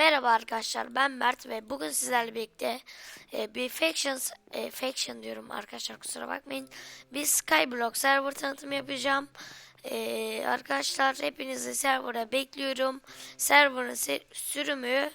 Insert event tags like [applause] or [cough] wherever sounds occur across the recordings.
Merhaba arkadaşlar ben Mert ve bugün sizlerle birlikte e, bir Factions, e, Faction diyorum arkadaşlar kusura bakmayın. Bir Skyblock server tanıtımı yapacağım. E, arkadaşlar hepinizi server'a bekliyorum. Server'ın se- sürümü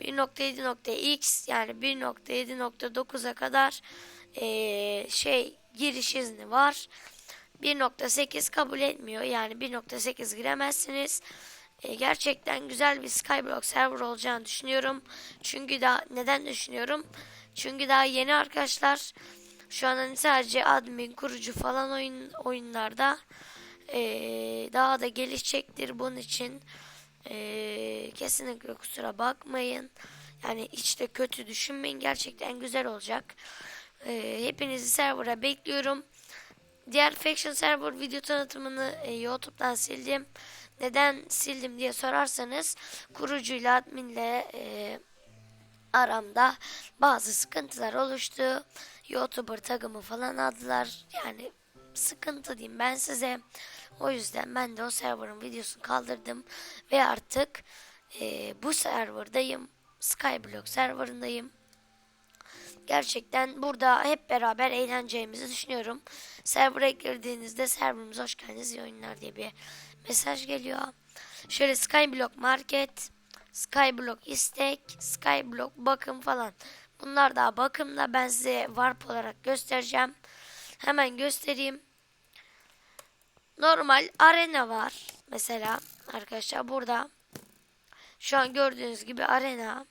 1.7.x yani 1.7.9'a kadar e, şey giriş izni var. 1.8 kabul etmiyor yani 1.8 giremezsiniz. E, gerçekten güzel bir Skyblock server olacağını düşünüyorum. Çünkü daha neden düşünüyorum? Çünkü daha yeni arkadaşlar. Şu an hani sadece admin, kurucu falan oyun oyunlarda e, daha da gelişecektir bunun için. E, kesinlikle kusura bakmayın. Yani hiç de kötü düşünmeyin. Gerçekten güzel olacak. E, hepinizi server'a bekliyorum. Diğer Faction Server video tanıtımını e, YouTube'dan sildim. Neden sildim diye sorarsanız kurucuyla adminle e, aramda bazı sıkıntılar oluştu. YouTuber tagımı falan aldılar. Yani sıkıntı diyeyim ben size. O yüzden ben de o serverın videosunu kaldırdım. Ve artık e, bu serverdayım. Skyblock serverındayım. Gerçekten burada hep beraber eğleneceğimizi düşünüyorum. Server'a girdiğinizde serverımıza hoş geldiniz iyi oyunlar diye bir mesaj geliyor. Şöyle Skyblock Market, Skyblock istek, Skyblock bakım falan. Bunlar daha bakımda ben size warp olarak göstereceğim. Hemen göstereyim. Normal arena var. Mesela arkadaşlar burada şu an gördüğünüz gibi arena.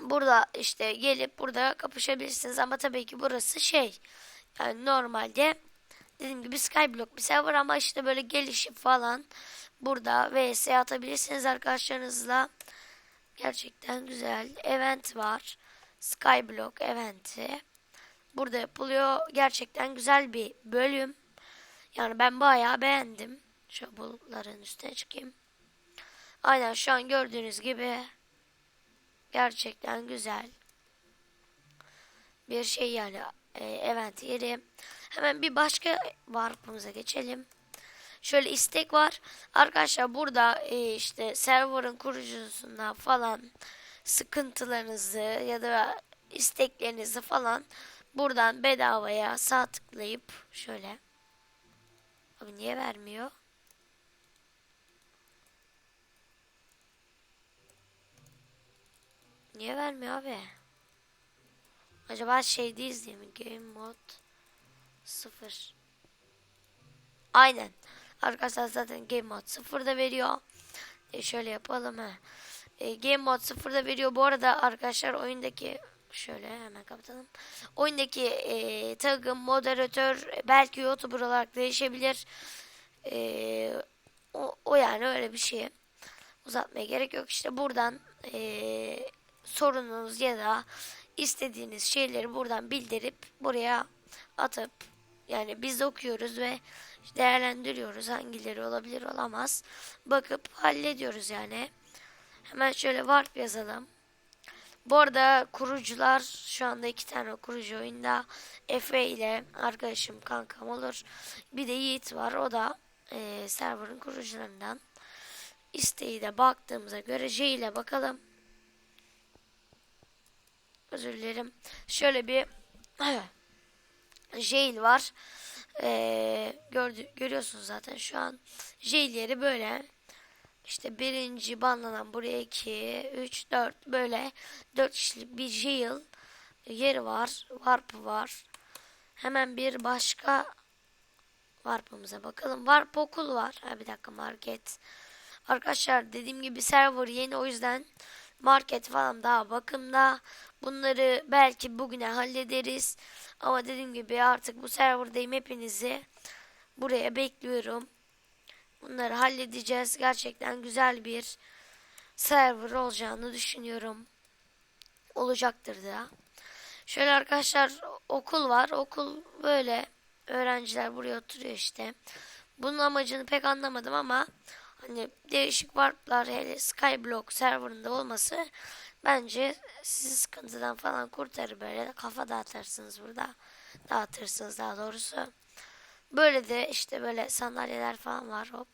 Burada işte gelip burada kapışabilirsiniz ama tabii ki burası şey yani normalde dediğim gibi Skyblock bir server ama işte böyle gelişip falan burada vs atabilirsiniz arkadaşlarınızla. Gerçekten güzel. Event var. Skyblock eventi. Burada yapılıyor. Gerçekten güzel bir bölüm. Yani ben bayağı beğendim. Şu bulutların üstüne çıkayım. Aynen şu an gördüğünüz gibi gerçekten güzel bir şey yani e, event yeri. Hemen bir başka warp'ımıza geçelim. Şöyle istek var. Arkadaşlar burada e, işte server'ın kurucusuna falan sıkıntılarınızı ya da isteklerinizi falan buradan bedavaya sağ tıklayıp şöyle Abi niye vermiyor? Niye vermiyor abi? Acaba şeydeyiz diye mi? Game mod 0. Aynen. Arkadaşlar zaten Game Mode 0'da veriyor. E şöyle yapalım ha. E, Game Mode 0'da veriyor. Bu arada arkadaşlar oyundaki şöyle hemen kapatalım. Oyundaki e, takım, moderatör belki YouTuber olarak değişebilir. E, o, o yani öyle bir şey. Uzatmaya gerek yok. İşte buradan e, sorununuz ya da istediğiniz şeyleri buradan bildirip buraya atıp yani biz okuyoruz ve değerlendiriyoruz hangileri olabilir olamaz. Bakıp hallediyoruz yani. Hemen şöyle warp yazalım. Bu arada kurucular şu anda iki tane kurucu oyunda. Efe ile arkadaşım kankam olur. Bir de Yiğit var. O da e, serverın kurucularından. İsteği de baktığımıza göre J ile bakalım. Özür dilerim. Şöyle bir [laughs] jail var. Ee, gördü, görüyorsunuz zaten şu an jail yeri böyle. İşte birinci banlanan buraya 2, 3, 4 böyle 4 kişilik bir jail yeri var. Warp var. Hemen bir başka warp'ımıza bakalım. Warp okul var. Ha, bir dakika market. Arkadaşlar dediğim gibi server yeni o yüzden market falan daha bakımda. Bunları belki bugüne hallederiz. Ama dediğim gibi artık bu serverdayım hepinizi buraya bekliyorum. Bunları halledeceğiz. Gerçekten güzel bir server olacağını düşünüyorum. Olacaktır da. Şöyle arkadaşlar okul var. Okul böyle öğrenciler buraya oturuyor işte. Bunun amacını pek anlamadım ama hani değişik warplar hele Skyblock serverında olması bence sizi sıkıntıdan falan kurtarır böyle kafa dağıtırsınız burada. Dağıtırsınız daha doğrusu. Böyle de işte böyle sandalyeler falan var hop.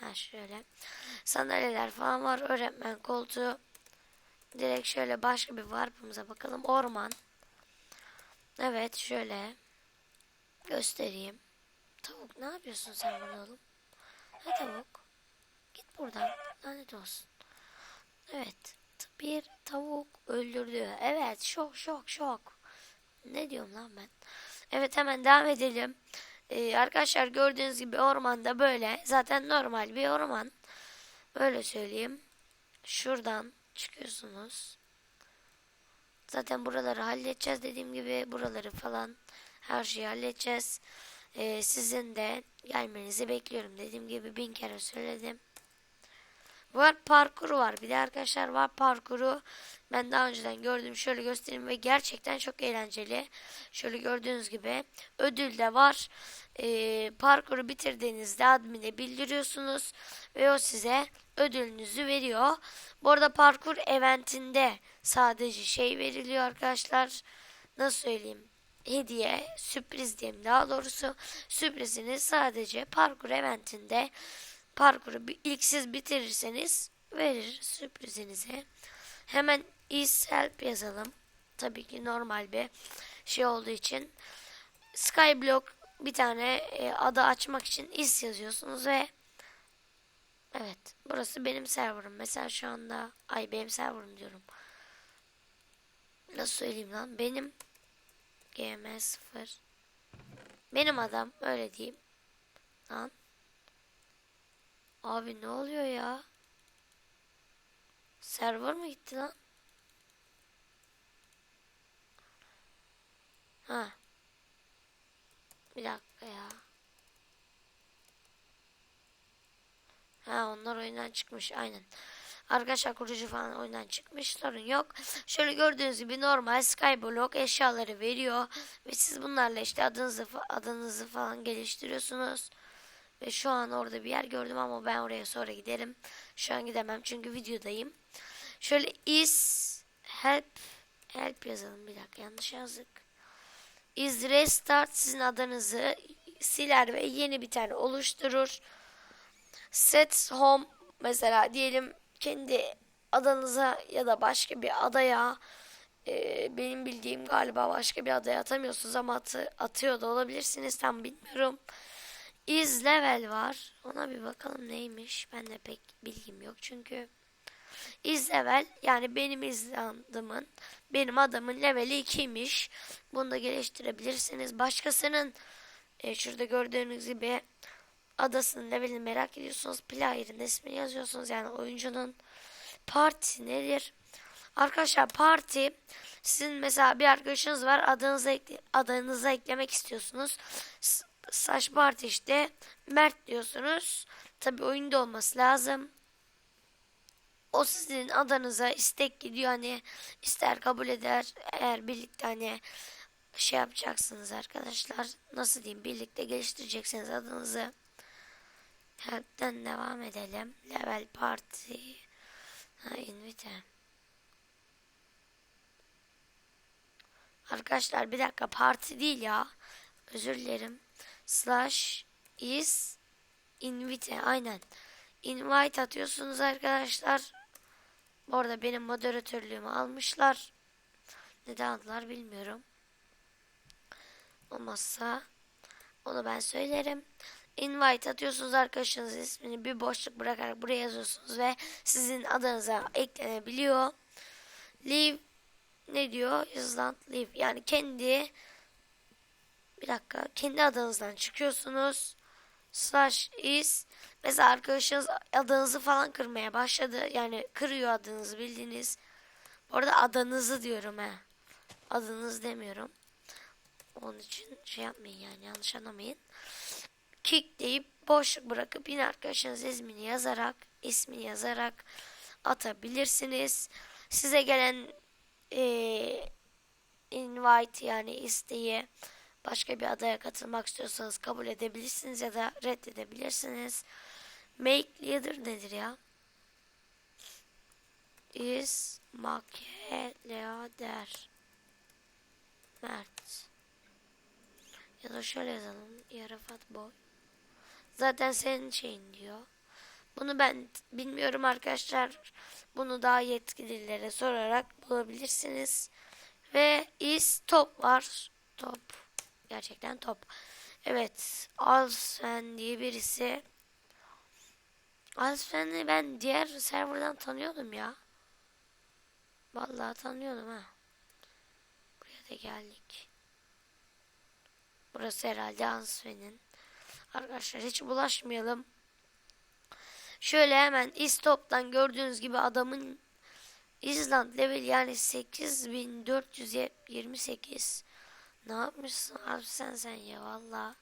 Ha şöyle. Sandalyeler falan var. Öğretmen koltuğu. Direkt şöyle başka bir varpımıza bakalım. Orman. Evet şöyle. Göstereyim. Tavuk ne yapıyorsun sen burada oğlum? Ha tavuk. Git buradan. Lanet olsun. Evet. Bir tavuk öldürdü. Evet şok şok şok. Ne diyorum lan ben? Evet hemen devam edelim. Ee, arkadaşlar gördüğünüz gibi ormanda böyle. Zaten normal bir orman. Öyle söyleyeyim. Şuradan çıkıyorsunuz. Zaten buraları halledeceğiz dediğim gibi buraları falan her şeyi halledeceğiz. Ee, sizin de gelmenizi bekliyorum dediğim gibi bin kere söyledim. Var parkuru var. Bir de arkadaşlar var parkuru. Ben daha önceden gördüm. Şöyle göstereyim ve gerçekten çok eğlenceli. Şöyle gördüğünüz gibi ödül de var. Ee, parkuru bitirdiğinizde admine bildiriyorsunuz ve o size ödülünüzü veriyor. Bu arada parkur eventinde sadece şey veriliyor arkadaşlar. Nasıl söyleyeyim? Hediye, sürpriz diyeyim daha doğrusu. Sürprizini sadece parkur eventinde parkuru ilk siz bitirirseniz verir sürprizinizi. Hemen is help yazalım. Tabii ki normal bir şey olduğu için. Skyblock bir tane e, ada açmak için is yazıyorsunuz ve evet burası benim serverım. Mesela şu anda ay benim serverım diyorum. Nasıl söyleyeyim lan? Benim GM0 benim adam öyle diyeyim. Lan Abi ne oluyor ya? Server mı gitti lan? Ha. Bir dakika ya. Ha onlar oyundan çıkmış aynen. Arkadaşlar kurucu falan oyundan çıkmış sorun yok. Şöyle gördüğünüz gibi normal Skyblock eşyaları veriyor. Ve siz bunlarla işte adınızı, adınızı falan geliştiriyorsunuz. Ve şu an orada bir yer gördüm ama ben oraya sonra giderim. Şu an gidemem çünkü videodayım. Şöyle is help help yazalım bir dakika yanlış yazdık. Is restart sizin adınızı siler ve yeni bir tane oluşturur. Set home mesela diyelim kendi adanıza ya da başka bir adaya e, benim bildiğim galiba başka bir adaya atamıyorsunuz ama atı, atıyor da olabilirsiniz tam bilmiyorum. Is level var. Ona bir bakalım neymiş. Ben de pek bilgim yok çünkü. Is level yani benim izlandımın benim adamın leveli 2'ymiş. Bunu da geliştirebilirsiniz. Başkasının e, şurada gördüğünüz gibi adasının levelini merak ediyorsunuz. Player'ın ismini yazıyorsunuz. Yani oyuncunun parti nedir? Arkadaşlar parti sizin mesela bir arkadaşınız var adınıza, ekle, adınıza eklemek istiyorsunuz. S- Saç parti işte Mert diyorsunuz. Tabi oyunda olması lazım. O sizin adanıza istek gidiyor hani ister kabul eder eğer birlikte hani şey yapacaksınız arkadaşlar nasıl diyeyim birlikte geliştireceksiniz adınızı. Help'ten devam edelim. Level party. Ha invite. Arkadaşlar bir dakika parti değil ya. Özür dilerim. Slash is invite. Aynen. Invite atıyorsunuz arkadaşlar. Bu arada benim moderatörlüğümü almışlar. Neden aldılar bilmiyorum. Olmazsa onu ben söylerim. Invite atıyorsunuz arkadaşınız ismini bir boşluk bırakarak buraya yazıyorsunuz ve sizin adınıza eklenebiliyor. Leave ne diyor? Island leave. Yani kendi bir dakika kendi adınızdan çıkıyorsunuz. Slash is mesela arkadaşınız adınızı falan kırmaya başladı. Yani kırıyor adınızı bildiğiniz. Bu arada adınızı diyorum he. Adınız demiyorum. Onun için şey yapmayın yani yanlış anlamayın. Kick deyip boşluk bırakıp yine arkadaşınız ismini yazarak ismini yazarak atabilirsiniz. Size gelen eee invite yani isteği başka bir adaya katılmak istiyorsanız kabul edebilirsiniz ya da reddedebilirsiniz. Make leader nedir ya? Is make leader Mert. Ya da şöyle yazalım. Yarafat boy. Zaten senin şeyin diyor. Bunu ben bilmiyorum arkadaşlar. Bunu daha yetkililere sorarak bulabilirsiniz. Ve is top var. Top. Gerçekten top. Evet. Alsven diye birisi. Alsven'i ben diğer serverdan tanıyordum ya. Vallahi tanıyordum ha. Buraya da geldik. Burası herhalde Alsven'in. Arkadaşlar hiç bulaşmayalım. Şöyle hemen istop'tan gördüğünüz gibi adamın İzland level yani 8428. Ne yapmışsın abi sen sen ya valla.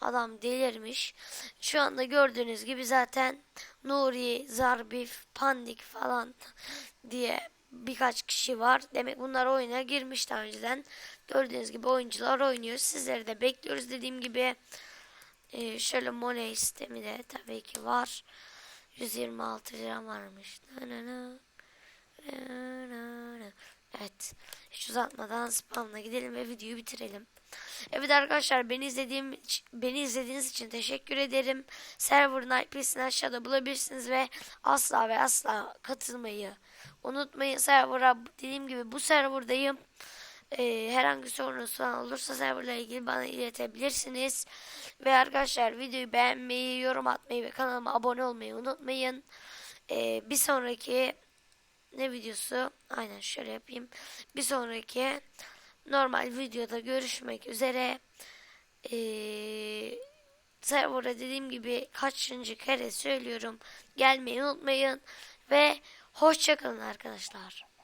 Adam delirmiş. Şu anda gördüğünüz gibi zaten Nuri, Zarbif, Pandik falan diye birkaç kişi var. Demek bunlar oyuna girmiş daha önceden. Gördüğünüz gibi oyuncular oynuyor. Sizleri de bekliyoruz dediğim gibi. Ee, şöyle money sistemi de tabii ki var. 126 lira varmış. Evet. Hiç uzatmadan spamla gidelim ve videoyu bitirelim. Evet arkadaşlar beni izlediğim beni izlediğiniz için teşekkür ederim. Server'ın IP'sini aşağıda bulabilirsiniz ve asla ve asla katılmayı unutmayın. Server'a dediğim gibi bu serverdayım. Ee, herhangi sorunuz falan olursa serverla ilgili bana iletebilirsiniz. Ve arkadaşlar videoyu beğenmeyi, yorum atmayı ve kanalıma abone olmayı unutmayın. Ee, bir sonraki ne videosu? Aynen şöyle yapayım. Bir sonraki normal videoda görüşmek üzere. Ee, server'a dediğim gibi kaçıncı kere söylüyorum. Gelmeyi unutmayın ve hoşçakalın arkadaşlar.